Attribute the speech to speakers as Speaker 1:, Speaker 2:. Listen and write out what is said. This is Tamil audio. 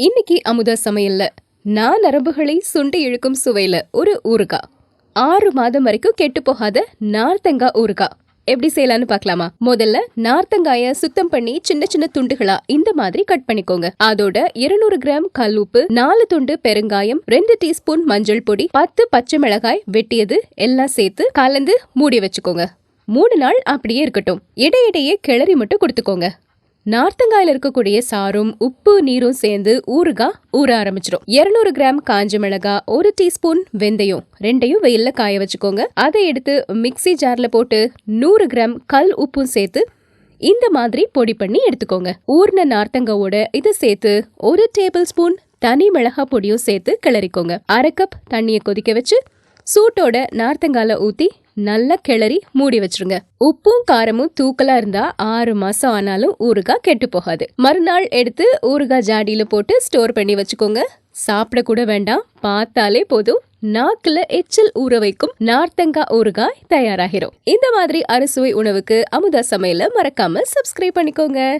Speaker 1: இன்னைக்கு அமுதா சமையல்ல நான் நரம்புகளை சுண்டி இழுக்கும் சுவையில ஒரு ஊறுகாய் ஆறு மாதம் வரைக்கும் கெட்டு போகாத நார்த்தங்காய் ஊறுகாய் எப்படி செய்யலாம்னு பார்க்கலாமா? முதல்ல நார்த்தங்காய சுத்தம் பண்ணி சின்ன சின்ன துண்டுகளா இந்த மாதிரி கட் பண்ணிக்கோங்க. அதோட 200 கிராம் கல் உப்பு நாலு துண்டு பெருங்காயம் ரெண்டு டீஸ்பூன் மஞ்சள் பொடி பத்து பச்சை மிளகாய் வெட்டியது எல்லாம் சேர்த்து கலந்து மூடி வச்சுக்கோங்க. மூணு நாள் அப்படியே இருக்கட்டும். இடையிடையே கிளறி மட்டும் கொடுத்துக்கோங்க. நார்த்தங்காயில் இருக்கக்கூடிய சாரும் உப்பு நீரும் சேர்ந்து ஊறுகாய் ஊற ஆரம்பிச்சிடும். 200 கிராம் காஞ்ச மிளகா ஒரு டீஸ்பூன் வெந்தயம் ரெண்டையும் வெயில்ல காய வச்சுக்கோங்க. அதை எடுத்து மிக்சி ஜார்ல போட்டு நூறு கிராம் கல் உப்பும் சேர்த்து இந்த மாதிரி பொடி பண்ணி எடுத்துக்கோங்க. ஊர்ன நார்த்தங்காவோட இதை சேர்த்து ஒரு டேபிள் ஸ்பூன் தனி மிளகாய் பொடியும் சேர்த்து கிளறிக்கோங்க. அரை கப் தண்ணியை கொதிக்க வச்சு சூட்டோட நார்த்தங்கால ஊத்தி நல்லா கிளறி மூடி வச்சிருங்க. உப்பும் காரமும் தூக்கலா இருந்தா ஆறு மாசம் ஆனாலும் ஊறுகாய் கெட்டு போகாது. மறுநாள் எடுத்து ஊறுகாய் ஜாடியில போட்டு ஸ்டோர் பண்ணி வச்சுக்கோங்க. சாப்பிட கூட வேண்டாம். பார்த்தாலே போதும். நாக்குல எச்சில் ஊற வைக்கும் நார்த்தங்காய் ஊறுகாய் தயாராகிரும். இந்த மாதிரி அறுசுவை உணவுக்கு அமுதா சமையல மறக்காம சப்ஸ்கிரைப் பண்ணிக்கோங்க.